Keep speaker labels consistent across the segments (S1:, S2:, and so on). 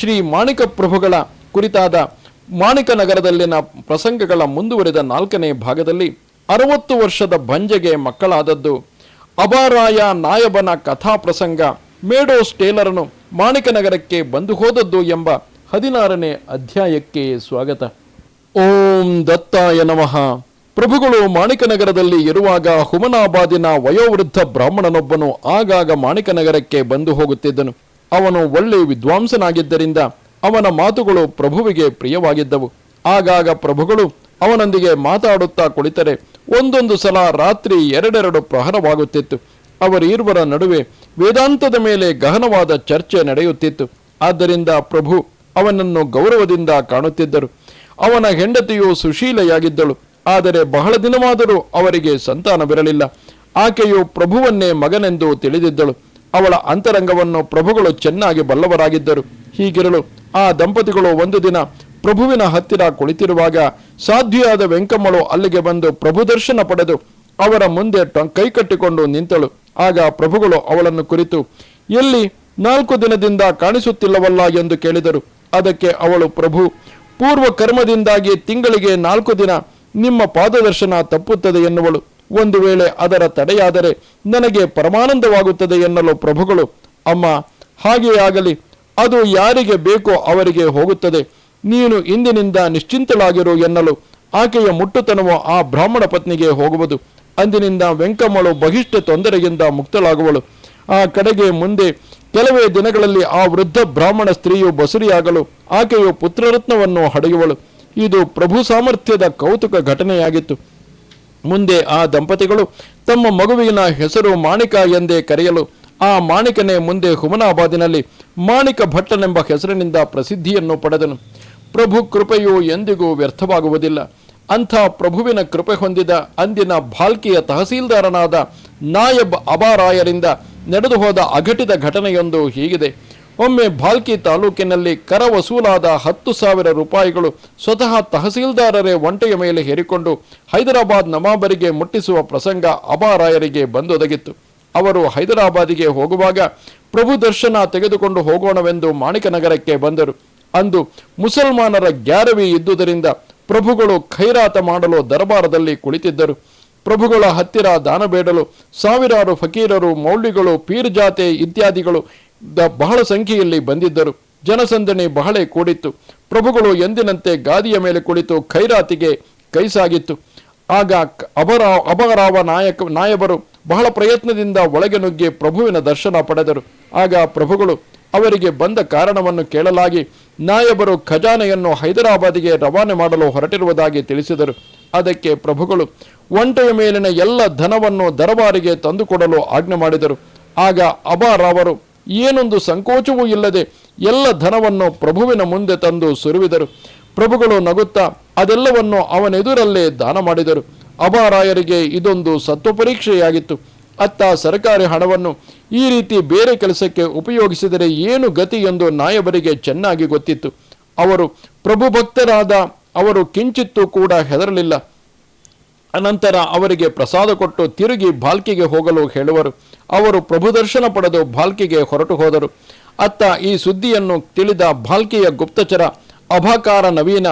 S1: ಶ್ರೀ ಮಾಣಿಕ ಪ್ರಭುಗಳ ಕುರಿತಾದ ಮಾಣಿಕ ನಗರದಲ್ಲಿನ ಪ್ರಸಂಗಗಳ ಮುಂದುವರಿದ ನಾಲ್ಕನೇ ಭಾಗದಲ್ಲಿ ಅರವತ್ತು ವರ್ಷದ ಭಂಜೆಗೆ ಮಕ್ಕಳಾದದ್ದು ಅಬಾರಾಯ ನಾಯಬನ ಕಥಾ ಪ್ರಸಂಗ ಮೇಡೋಸ್ ಟೇಲರನು ಮಾಣಿಕ ನಗರಕ್ಕೆ ಬಂದು ಹೋದದ್ದು ಎಂಬ ಹದಿನಾರನೇ ಅಧ್ಯಾಯಕ್ಕೆ ಸ್ವಾಗತ. ಓಂ ದತ್ತಾಯ ನಮಃ. ಪ್ರಭುಗಳು ಮಾಣಿಕನಗರದಲ್ಲಿ ಇರುವಾಗ ಹುಮನಾಬಾದಿನ ವಯೋವೃದ್ಧ ಬ್ರಾಹ್ಮಣನೊಬ್ಬನು ಆಗಾಗ ಮಾಣಿಕನಗರಕ್ಕೆ ಬಂದು ಹೋಗುತ್ತಿದ್ದನು. ಅವನು ಒಳ್ಳೆ ವಿದ್ವಾಂಸನಾಗಿದ್ದರಿಂದ ಅವನ ಮಾತುಗಳು ಪ್ರಭುವಿಗೆ ಪ್ರಿಯವಾಗಿದ್ದವು. ಆಗಾಗ ಪ್ರಭುಗಳು ಅವನೊಂದಿಗೆ ಮಾತಾಡುತ್ತಾ ಕುಳಿತರೆ ಒಂದೊಂದು ಸಲ ರಾತ್ರಿ ಎರಡೆರಡು ಪ್ರಹರವಾಗುತ್ತಿತ್ತು. ಅವರಿರುವರ ನಡುವೆ ವೇದಾಂತದ ಮೇಲೆ ಗಹನವಾದ ಚರ್ಚೆ ನಡೆಯುತ್ತಿತ್ತು. ಆದ್ದರಿಂದ ಪ್ರಭು ಅವನನ್ನು ಗೌರವದಿಂದ ಕಾಣುತ್ತಿದ್ದರು. ಅವನ ಹೆಂಡತಿಯು ಸುಶೀಲೆಯಾಗಿದ್ದಳು. ಆದರೆ ಬಹಳ ದಿನವಾದರೂ ಅವರಿಗೆ ಸಂತಾನವಿರಲಿಲ್ಲ. ಆಕೆಯು ಪ್ರಭುವನ್ನೇ ಮಗನೆಂದು ತಿಳಿದಿದ್ದಳು. ಅವಳ ಅಂತರಂಗವನ್ನು ಪ್ರಭುಗಳು ಚೆನ್ನಾಗಿ ಬಲ್ಲವರಾಗಿದ್ದರು. ಹೀಗಿರಲು ಆ ದಂಪತಿಗಳು ಒಂದು ದಿನ ಪ್ರಭುವಿನ ಹತ್ತಿರ ಕುಳಿತಿರುವಾಗ ಸಾಧ್ವಿಯಾದ ವೆಂಕಮ್ಮಳು ಅಲ್ಲಿಗೆ ಬಂದು ಪ್ರಭು ದರ್ಶನ ಪಡೆದು ಅವರ ಮುಂದೆ ಕೈಕಟ್ಟಿಕೊಂಡು ನಿಂತಳು. ಆಗ ಪ್ರಭುಗಳು ಅವಳನ್ನು ಕುರಿತು, ಎಲ್ಲಿ? ನಾಲ್ಕು ದಿನದಿಂದ ಕಾಣಿಸುತ್ತಿಲ್ಲವಲ್ಲ? ಎಂದು ಕೇಳಿದರು. ಅದಕ್ಕೆ ಅವಳು, ಪ್ರಭು ಪೂರ್ವ ಕರ್ಮದಿಂದಾಗಿ ತಿಂಗಳಿಗೆ ನಾಲ್ಕು ದಿನ ನಿಮ್ಮ ಪಾದದರ್ಶನ ತಪ್ಪುತ್ತದೆ ಎನ್ನುವಳು. ಒಂದು ವೇಳೆ ಅದರ ತಡೆಯಾದರೆ ನನಗೆ ಪರಮಾನಂದವಾಗುತ್ತದೆ ಎನ್ನಲು ಪ್ರಭುಗಳು, ಅಮ್ಮ, ಹಾಗೆಯೇ ಆಗಲಿ, ಅದು ಯಾರಿಗೆ ಬೇಕೋ ಅವರಿಗೆ ಹೋಗುತ್ತದೆ. ನೀನು ಇಂದಿನಿಂದ ನಿಶ್ಚಿಂತಳಾಗಿರು ಎನ್ನಲು ಆಕೆಯ ಮುಟ್ಟುತನವು ಆ ಬ್ರಾಹ್ಮಣ ಪತ್ನಿಗೆ ಹೋಗುವುದು. ಅಂದಿನಿಂದ ವೆಂಕಮ್ಮಳು ಬಹಿಷ್ಠ ತೊಂದರೆಯಿಂದ ಮುಕ್ತಳಾಗುವಳು. ಆ ಕಡೆಗೆ ಮುಂದೆ ಕೆಲವೇ ದಿನಗಳಲ್ಲಿ ಆ ವೃದ್ಧ ಬ್ರಾಹ್ಮಣ ಸ್ತ್ರೀಯು ಬಸುರಿಯಾಗಲು ಆಕೆಯು ಪುತ್ರರತ್ನವನ್ನು ಹಡೆಯುವಳು. ಇದು ಪ್ರಭು ಸಾಮರ್ಥ್ಯದ ಕೌತುಕ ಘಟನೆಯಾಗಿತ್ತು. ಮುಂದೆ ಆ ದಂಪತಿಗಳು ತಮ್ಮ ಮಗುವಿನ ಹೆಸರು ಮಾಣಿಕ ಎಂದೇ ಕರೆಯಲು ಆ ಮಾಣಿಕನೇ ಮುಂದೆ ಹುಮನಾಬಾದಿನಲ್ಲಿ ಮಾಣಿಕ ಭಟ್ಟನೆಂಬ ಹೆಸರಿನಿಂದ ಪ್ರಸಿದ್ಧಿಯನ್ನು ಪಡೆದನು. ಪ್ರಭು ಕೃಪೆಯು ಎಂದಿಗೂ ವ್ಯರ್ಥವಾಗುವುದಿಲ್ಲ. ಅಂಥ ಪ್ರಭುವಿನ ಕೃಪೆ ಹೊಂದಿದ ಅಂದಿನ ಭಾಲ್ಕಿಯ ತಹಸೀಲ್ದಾರನಾದ ನಾಯಬ್ ಅಬಾರಾಯರಿಂದ ನಡೆದು ಹೋದ ಅಘಟಿತ ಘಟನೆಯೊಂದು ಹೀಗಿದೆ. ಒಮ್ಮೆ ಭಾಲ್ಕಿ ತಾಲೂಕಿನಲ್ಲಿ ಕರ ವಸೂಲಾದ ಹತ್ತು ಸಾವಿರ ರೂಪಾಯಿಗಳು ಸ್ವತಃ ತಹಸೀಲ್ದಾರರೇ ಒಂಟೆಯ ಮೇಲೆ ಹೇರಿಕೊಂಡು ಹೈದರಾಬಾದ್ ನವಾಬರಿಗೆ ಮುಟ್ಟಿಸುವ ಪ್ರಸಂಗ ಅಬಾರಾಯರಿಗೆ ಬಂದೊದಗಿತ್ತು. ಅವರು ಹೈದರಾಬಾದಿಗೆ ಹೋಗುವಾಗ ಪ್ರಭು ದರ್ಶನ ತೆಗೆದುಕೊಂಡು ಹೋಗೋಣವೆಂದು ಮಾಣಿಕನಗರಕ್ಕೆ ಬಂದರು. ಅಂದು ಮುಸಲ್ಮಾನರ ಗ್ಯಾರವಿ ಇದ್ದುದರಿಂದ ಪ್ರಭುಗಳು ಖೈರಾತ ಮಾಡಲು ದರಬಾರದಲ್ಲಿ ಕುಳಿತಿದ್ದರು. ಪ್ರಭುಗಳ ಹತ್ತಿರ ದಾನ ಬೇಡಲು ಸಾವಿರಾರು ಫಕೀರರು ಮೌಲ್ಯಗಳು ಪೀರ್ ಜಾತೆ ಇತ್ಯಾದಿಗಳು ದ- ಬಹಳ ಸಂಖ್ಯೆಯಲ್ಲಿ ಬಂದಿದ್ದರು. ಜನಸಂದಣಿ ಬಹಳ ಕೂಡಿತ್ತು. ಪ್ರಭುಗಳು ಎಂದಿನಂತೆ ಗಾದಿಯ ಮೇಲೆ ಕುಳಿತು ಖೈರಾತಿಗೆ ಕೈ ಸಾಗಿತ್ತು ಆಗ ಕ- ಅಬರಾ ಅಬರಾವ ನಾಯಕ ನಾಯಬರು ಬಹಳ ಪ್ರಯತ್ನದಿಂದ ಒಳಗೆ ನುಗ್ಗಿ ಪ್ರಭುವಿನ ದರ್ಶನ ಪಡೆದರು. ಆಗ ಪ್ರಭುಗಳು, ಅವರಿಗೆ ಬಂದ ಕಾರಣವನ್ನು ಕೇಳಲಾಗಿ ನಾಯಬರು ಖಜಾನೆಯನ್ನು ಹೈದರಾಬಾದಿಗೆ ರವಾನೆ ಮಾಡಲು ಹೊರಟಿರುವುದಾಗಿ ತಿಳಿಸಿದರು. ಅದಕ್ಕೆ ಪ್ರಭುಗಳು, ಒಂಟೆಯ ಮೇಲಿನ ಎಲ್ಲ ಧನವನ್ನು ದರಬಾರಿಗೆ ತಂದುಕೊಡಲು ಆಜ್ಞೆ ಮಾಡಿದರು. ಆಗ ಅಬಾರಾವರು ಏನೊಂದು ಸಂಕೋಚವೂ ಇಲ್ಲದೆ ಎಲ್ಲ ಧನವನ್ನು ಪ್ರಭುವಿನ ಮುಂದೆ ತಂದು ಸುರುವಿದರು. ಪ್ರಭುಗಳು ನಗುತ್ತಾ ಅದೆಲ್ಲವನ್ನು ಅವನೆದುರಲ್ಲೇ ದಾನ ಮಾಡಿದರು. ಅಬಾರಾಯರಿಗೆ ಇದೊಂದು ಸತ್ವಪರೀಕ್ಷೆಯಾಗಿತ್ತು ಅತ್ತ ಸರ್ಕಾರಿ ಹಣವನ್ನು ಈ ರೀತಿ ಬೇರೆ ಕೆಲಸಕ್ಕೆ ಉಪಯೋಗಿಸಿದರೆ ಏನು ಗತಿ ಎಂದು ನಾಯಬರಿಗೆ ಚೆನ್ನಾಗಿ ಗೊತ್ತಿತ್ತು. ಅವರು ಪ್ರಭು ಭಕ್ತರಾದ ಅವರು ಕಿಂಚಿತ್ತೂ ಕೂಡ ಹೆದರಲಿಲ್ಲ. ಅನಂತರ ಅವರಿಗೆ ಪ್ರಸಾದ ಕೊಟ್ಟು ತಿರುಗಿ ಬಾಲ್ಕಿಗೆ ಹೋಗಲು ಹೇಳುವರು. ಅವರು ಪ್ರಭು ದರ್ಶನ ಪಡೆದು ಬಾಲ್ಕಿಗೆ ಹೊರಟು ಹೋದರು. ಅತ್ತ ಈ ಸುದ್ದಿಯನ್ನು ತಿಳಿದ ಬಾಲ್ಕಿಯ ಗುಪ್ತಚರ, ಅಭಾಕಾರ ನವೀನ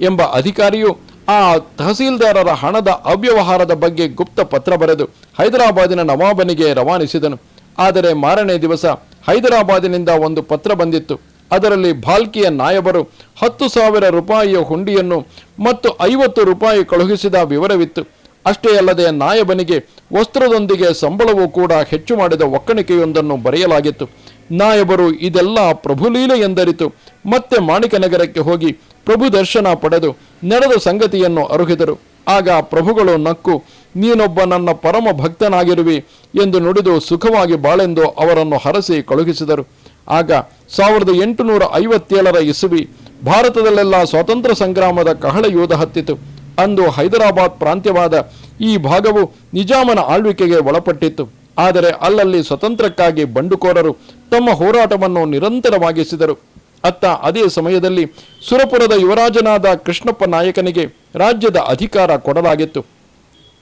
S1: ಎಂಬ ಅಧಿಕಾರಿಯು ಆ ತಹಸೀಲ್ದಾರರ ಹಣದ ಅವ್ಯವಹಾರದ ಬಗ್ಗೆ ಗುಪ್ತ ಪತ್ರ ಬರೆದು ಹೈದರಾಬಾದಿನ ನವಾಬನಿಗೆ ರವಾನಿಸಿದನು. ಆದರೆ ಮಾರನೇ ದಿವಸ ಹೈದರಾಬಾದಿನಿಂದ ಒಂದು ಪತ್ರ ಬಂದಿತ್ತು. ಅದರಲ್ಲಿ ಭಾಲ್ಕಿಯ ನಾಯಬರು ಹತ್ತು ಸಾವಿರ ರೂಪಾಯಿಯ ಹುಂಡಿಯನ್ನು ಮತ್ತು ಐವತ್ತು ರೂಪಾಯಿ ಕಳುಹಿಸಿದ ವಿವರವಿತ್ತು. ಅಷ್ಟೇ ಅಲ್ಲದೆ ನಾಯಬನಿಗೆ ವಸ್ತ್ರದೊಂದಿಗೆ ಸಂಬಳವೂ ಕೂಡ ಹೆಚ್ಚು ಮಾಡಿದ ಒಕ್ಕಣಿಕೆಯೊಂದನ್ನು ಬರೆಯಲಾಗಿತ್ತು. ನಾಯಬರು ಇದೆಲ್ಲ ಪ್ರಭುಲೀಲೆ ಎಂದರಿತು. ಮತ್ತೆ ಮಾಣಿಕನಗರಕ್ಕೆ ಹೋಗಿ ಪ್ರಭು ದರ್ಶನ ಪಡೆದು ನಡೆದ ಸಂಗತಿಯನ್ನು ಅರುಹಿದರು. ಆಗ ಪ್ರಭುಗಳು ನಕ್ಕು, ನೀನೊಬ್ಬ ನನ್ನ ಪರಮ ಭಕ್ತನಾಗಿರುವಿ ಎಂದು ನುಡಿದು ಸುಖವಾಗಿ ಬಾಳೆಂದು ಅವರನ್ನು ಹರಸಿ ಕಳುಹಿಸಿದರು. ಆಗ ಸಾವಿರದ ಎಂಟುನೂರ ಐವತ್ತೇಳರ ಇಸುವಿ ಭಾರತದಲ್ಲೆಲ್ಲ ಸ್ವಾತಂತ್ರ್ಯ ಸಂಗ್ರಾಮದ ಕಹಳ ಯೋಧ ಹತ್ತಿತು. ಅಂದು ಹೈದರಾಬಾದ್ ಪ್ರಾಂತ್ಯವಾದ ಈ ಭಾಗವು ನಿಜಾಮನ ಆಳ್ವಿಕೆಗೆ ಒಳಪಟ್ಟಿತ್ತು. ಆದರೆ ಅಲ್ಲಲ್ಲಿ ಸ್ವತಂತ್ರಕ್ಕಾಗಿ ಬಂಡುಕೋರರು ತಮ್ಮ ಹೋರಾಟವನ್ನು ನಿರಂತರವಾಗಿಸಿದರು. ಅತ್ತ ಅದೇ ಸಮಯದಲ್ಲಿ ಸುರಪುರದ ಯುವರಾಜನಾದ ಕೃಷ್ಣಪ್ಪ ನಾಯಕನಿಗೆ ರಾಜ್ಯದ ಅಧಿಕಾರ ಕೊಡಲಾಗಿತ್ತು.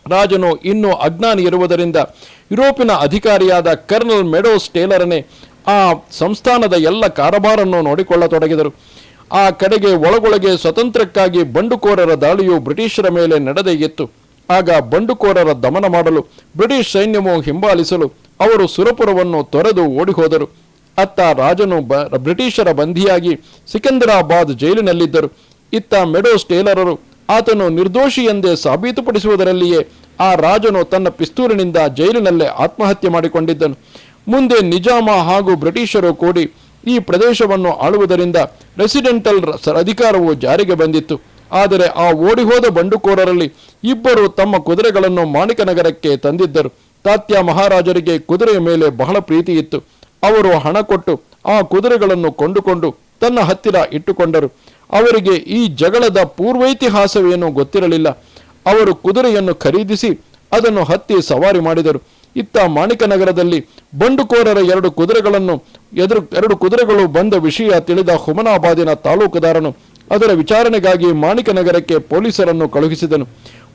S1: ರಾಜನು ಇನ್ನೂ ಅಜ್ಞಾನಿ ಇರುವುದರಿಂದ ಯುರೋಪಿನ ಅಧಿಕಾರಿಯಾದ ಕರ್ನಲ್ ಮೆಡೋಸ್ ಟೇಲರನೇ ಆ ಸಂಸ್ಥಾನದ ಎಲ್ಲ ಕಾರಬಾರನ್ನು ನೋಡಿಕೊಳ್ಳತೊಡಗಿದರು. ಆ ಕಡೆಗೆ ಒಳಗೊಳಗೆ ಸ್ವತಂತ್ರಕ್ಕಾಗಿ ಬಂಡುಕೋರರ ದಾಳಿಯು ಬ್ರಿಟಿಷರ ಮೇಲೆ ನಡೆದೇ ಇತ್ತು. ಆಗ ಬಂಡುಕೋರರ ದಮನ ಮಾಡಲು ಬ್ರಿಟಿಷ್ ಸೈನ್ಯವು ಹಿಂಬಾಲಿಸಲು ಅವರು ಸುರಪುರವನ್ನು ತೊರೆದು ಓಡಿಹೋದರು. ಅತ್ತ ರಾಜನು ಬ, ಬ್ರಿಟಿಷರ ಬಂಧಿಯಾಗಿ ಸಿಕಂದರಾಬಾದ್ ಜೈಲಿನಲ್ಲಿದ್ದರು. ಇತ್ತ ಮೆಡೋಸ್ ಟೇಲರರು ಆತನು ನಿರ್ದೋಷಿ ಎಂದೇ ಸಾಬೀತುಪಡಿಸುವುದರಲ್ಲಿಯೇ ಆ ರಾಜನು ತನ್ನ ಪಿಸ್ತೂರಿನಿಂದ ಜೈಲಿನಲ್ಲೇ ಆತ್ಮಹತ್ಯೆ ಮಾಡಿಕೊಂಡಿದ್ದನು. ಮುಂದೆ ನಿಜಾಮ ಹಾಗೂ ಬ್ರಿಟಿಷರು ಕೂಡಿ ಈ ಪ್ರದೇಶವನ್ನು ಆಳುವುದರಿಂದ ರೆಸಿಡೆಂಟಲ್ ಅಧಿಕಾರವು ಜಾರಿಗೆ ಬಂದಿತ್ತು. ಆದರೆ ಆ ಓಡಿಹೋದ ಬಂಡುಕೋರರಲ್ಲಿ ಇಬ್ಬರು ತಮ್ಮ ಕುದುರೆಗಳನ್ನು ಮಾಣಿಕನಗರಕ್ಕೆ ತಂದಿದ್ದರು. ತಾತ್ಯ ಮಹಾರಾಜರಿಗೆ ಕುದುರೆಯ ಮೇಲೆ ಬಹಳ ಪ್ರೀತಿ ಇತ್ತು. ಅವರು ಹಣ ಕೊಟ್ಟು ಆ ಕುದುರೆಗಳನ್ನು ಕೊಂಡುಕೊಂಡು ತನ್ನ ಹತ್ತಿರ ಇಟ್ಟುಕೊಂಡರು. ಅವರಿಗೆ ಈ ಜಗಳದ ಪೂರ್ವೈತಿಹಾಸವೇನೂ ಗೊತ್ತಿರಲಿಲ್ಲ. ಅವರು ಕುದುರೆಯನ್ನು ಖರೀದಿಸಿ ಅದನ್ನು ಹತ್ತಿ ಸವಾರಿ ಮಾಡಿದರು. ಇತ್ತ ಮಾಣಿಕನಗರದಲ್ಲಿ ಬಂಡುಕೋರರ ಎರಡು ಕುದುರೆಗಳನ್ನು ಎದುರು ಎರಡು ಕುದುರೆಗಳು ಬಂದ ವಿಷಯ ತಿಳಿದ ಹುಮನಾಬಾದಿನ ತಾಲೂಕುದಾರನು ಅದರ ವಿಚಾರಣೆಗಾಗಿ ಮಾಣಿಕನಗರಕ್ಕೆ ಪೊಲೀಸರನ್ನು ಕಳುಹಿಸಿದನು.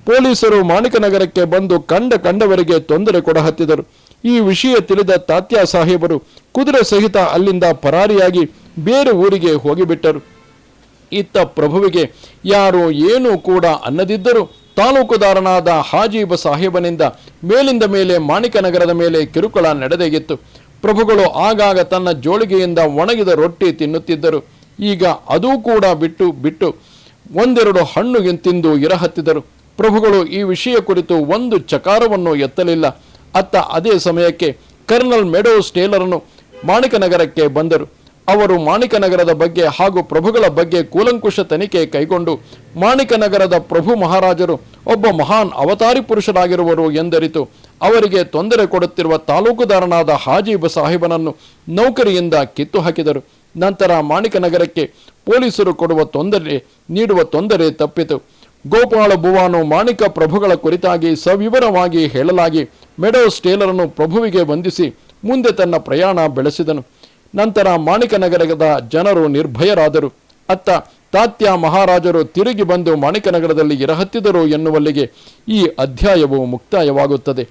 S1: ಪೊಲೀಸರು ಮಾಣಿಕನಗರಕ್ಕೆ ಬಂದು ಕಂಡ ಕಂಡವರಿಗೆ ತೊಂದರೆ ಕೊಡಹತ್ತಿದರು. ಈ ವಿಷಯ ತಿಳಿದ ತಾತ್ಯ ಸಾಹೇಬರು ಕುದುರೆ ಸಹಿತ ಅಲ್ಲಿಂದ ಪರಾರಿಯಾಗಿ ಬೇರೆ ಊರಿಗೆ ಹೋಗಿಬಿಟ್ಟರು. ಇತ್ತ ಪ್ರಭುವಿಗೆ ಯಾರು ಏನೂ ಕೂಡ ಅನ್ನದಿದ್ದರೂ ತಾಲೂಕುದಾರನಾದ ಹಾಜೀಬ ಸಾಹೇಬನಿಂದ ಮೇಲಿಂದ ಮೇಲೆ ಮಾಣಿಕನಗರದ ಮೇಲೆ ಕಿರುಕುಳ ನಡೆದೇಗಿತ್ತು. ಪ್ರಭುಗಳು ಆಗಾಗ ತನ್ನ ಜೋಳಿಗೆಯಿಂದ ಒಣಗಿದ ರೊಟ್ಟಿ ತಿನ್ನುತ್ತಿದ್ದರು. ಈಗ ಅದೂ ಕೂಡ ಬಿಟ್ಟು ಬಿಟ್ಟು ಒಂದೆರಡು ಹಣ್ಣು ತಿಂದು ಇರಹತ್ತಿದರು ಪ್ರಭುಗಳು ಈ ವಿಷಯ ಕುರಿತು ಒಂದು ಚಕಾರವನ್ನು ಎತ್ತಲಿಲ್ಲ. ಅತ್ತ ಅದೇ ಸಮಯಕ್ಕೆ ಕರ್ನಲ್ ಮೆಡೋಸ್ ಟೇಲರನು ಮಾಣಿಕನಗರಕ್ಕೆ ಬಂದರು. ಅವರು ಮಾಣಿಕನಗರದ ಬಗ್ಗೆ ಹಾಗೂ ಪ್ರಭುಗಳ ಬಗ್ಗೆ ಕೂಲಂಕುಷ ತನಿಖೆ ಕೈಗೊಂಡು ಮಾಣಿಕನಗರದ ಪ್ರಭು ಮಹಾರಾಜರು ಒಬ್ಬ ಮಹಾನ್ ಅವತಾರಿ ಪುರುಷರಾಗಿರುವರು ಎಂದರಿತು. ಅವರಿಗೆ ತೊಂದರೆ ಕೊಡುತ್ತಿರುವ ತಾಲೂಕುದಾರನಾದ ಹಾಜೀಬ್ ಸಾಹಿಬನನ್ನು ನೌಕರಿಯಿಂದ ಕಿತ್ತು ಹಾಕಿದರು ನಂತರ ಮಾಣಿಕನಗರಕ್ಕೆ ಪೊಲೀಸರು ಕೊಡುವ ತೊಂದರೆ, ನೀಡುವ ತೊಂದರೆ ತಪ್ಪಿತು. ಗೋಪಾಳ ಭುವಾನು ಮಾಣಿಕ ಪ್ರಭುಗಳ ಕುರಿತಾಗಿ ಸವಿವರವಾಗಿ ಹೇಳಲಾಗಿ, ಮೆಡೋಸ್ ಟೇಲರನ್ನು ಪ್ರಭುವಿಗೆ ವಂದಿಸಿ, ಮುಂದೆ ತನ್ನ ಪ್ರಯಾಣ ಬೆಳೆಸಿದನು. ನಂತರ ಮಾಣಿಕನಗರದ ಜನರು ನಿರ್ಭಯರಾದರು. ಅತ್ತ ತಾತ್ಯ ಮಹಾರಾಜರು ತಿರುಗಿ ಬಂದು ಮಾಣಿಕನಗರದಲ್ಲಿ ಇರಹತ್ತಿದರು ಎನ್ನುವಲ್ಲಿಗೆ ಈ ಅಧ್ಯಾಯವು ಮುಕ್ತಾಯವಾಗುತ್ತದೆ.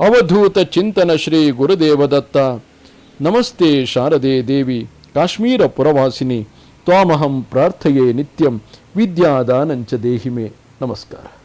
S1: ಅವಧೂತ ಚಿಂತನ ಶ್ರೀ ಗುರುದೇವದತ್ತ. ನಮಸ್ತೆ ಶಾರದೆ ದೇವಿ, ಕಾಶ್ಮೀರ ಪುರವಾಸಿನಿ, ತ್ವಾಮಹಂ ಪ್ರಾರ್ಥೆಯೇ ನಿತ್ಯಂ, ವಿದ್ಯಾದಾನಂಚ ದೇಹಿಮೆ. ನಮಸ್ಕಾರ.